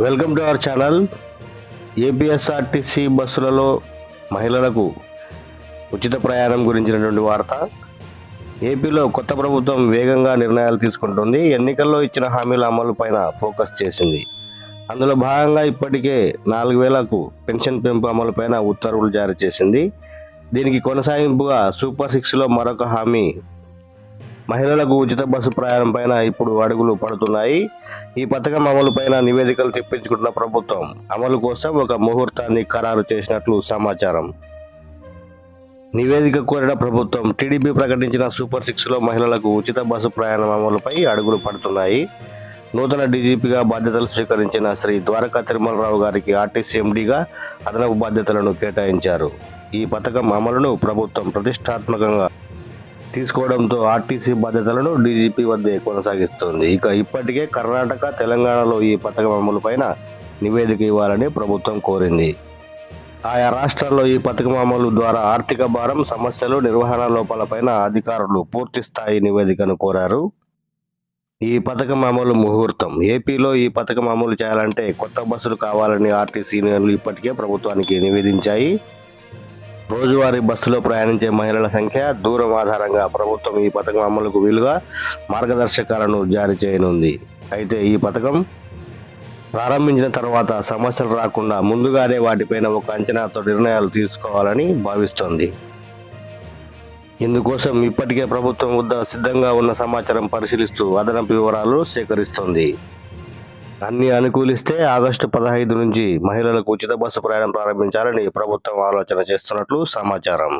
Welcome to our channel. APSRTC బస్సులలో మహిళలకు ఉచిత ప్రయాణం గురించినటువంటి వార్త. ఏపీలో కొత్త ప్రభుత్వం వేగంగా నిర్ణయాలు తీసుకుంటుంది. ఎన్నికల్లో ఇచ్చిన హామీల అమలు పైన ఫోకస్ చేసింది. అందులో భాగంగా ఇప్పటికే నాలుగు వేలకు పెన్షన్ పెంపు అమలుపైన ఉత్తర్వులు జారీ చేసింది. దీనికి కొనసాగింపుగా సూపర్ సిక్స్లో మరొక హామీ. మహిళలకు ఉచిత బస్సు ప్రయాణం పైన ఇప్పుడు అడుగులు పడుతున్నాయి. ఈ పథకం అమలు పైన నివేదికలు తెప్పించుకుంటున్న ప్రభుత్వం అమలు కోసం ఒక ముహూర్తాన్ని ఖరారు చేసినట్లు సమాచారం. నివేదిక కోరిన ప్రభుత్వం టీడీపీ ప్రకటించిన సూపర్ సిక్స్లో మహిళలకు ఉచిత బస్సు ప్రయాణం అమలుపై అడుగులు పడుతున్నాయి. నూతన డీజీపీగా బాధ్యతలు స్వీకరించిన శ్రీ ద్వారకా తిరుమలరావు గారికి ఆర్టీసీ ఎండీగా అదనపు బాధ్యతలను కేటాయించారు. ఈ పథకం అమలును ప్రభుత్వం ప్రతిష్టాత్మకంగా తీసుకోవడంతో ఆర్టీసీ బాధ్యతలను డీజీపీ వద్దే కొనసాగిస్తోంది. ఇక ఇప్పటికే కర్ణాటక తెలంగాణలో ఈ పథకం అమలుపైన నివేదిక ఇవ్వాలని ప్రభుత్వం కోరింది. ఆయా రాష్ట్రాల్లో ఈ పథకం అమలు ద్వారా ఆర్థిక భారం సమస్యలు నిర్వహణ లోపాలపైన అధికారులు పూర్తి స్థాయి నివేదికను కోరారు. ఈ పథకం అమలు ముహూర్తం. ఏపీలో ఈ పథకం అమలు చేయాలంటే కొత్త బస్సులు కావాలని ఆర్టీసీ యూనియన్లు ఇప్పటికే ప్రభుత్వానికి నివేదించాయి. రోజువారీ బస్సులో ప్రయాణించే మహిళల సంఖ్య దూరం ఆధారంగా ప్రభుత్వం ఈ పథకం అమలుకు వీలుగా మార్గదర్శకాలను జారీ చేయనుంది. అయితే ఈ పథకం ప్రారంభించిన తర్వాత సమస్యలు రాకుండా ముందుగానే వాటిపైన ఒక అంచనాతో నిర్ణయాలు తీసుకోవాలని భావిస్తోంది. ఇందుకోసం ఇప్పటికే ప్రభుత్వం వద్ద సిద్ధంగా ఉన్న సమాచారం పరిశీలిస్తూ అదనపు వివరాలు సేకరిస్తోంది. అన్ని అనుకూలిస్తే ఆగస్టు పదహైదు నుంచి మహిళలకు ఉచిత బస్సు ప్రయాణం ప్రారంభించాలని ప్రభుత్వం ఆలోచన చేస్తున్నట్లు సమాచారం.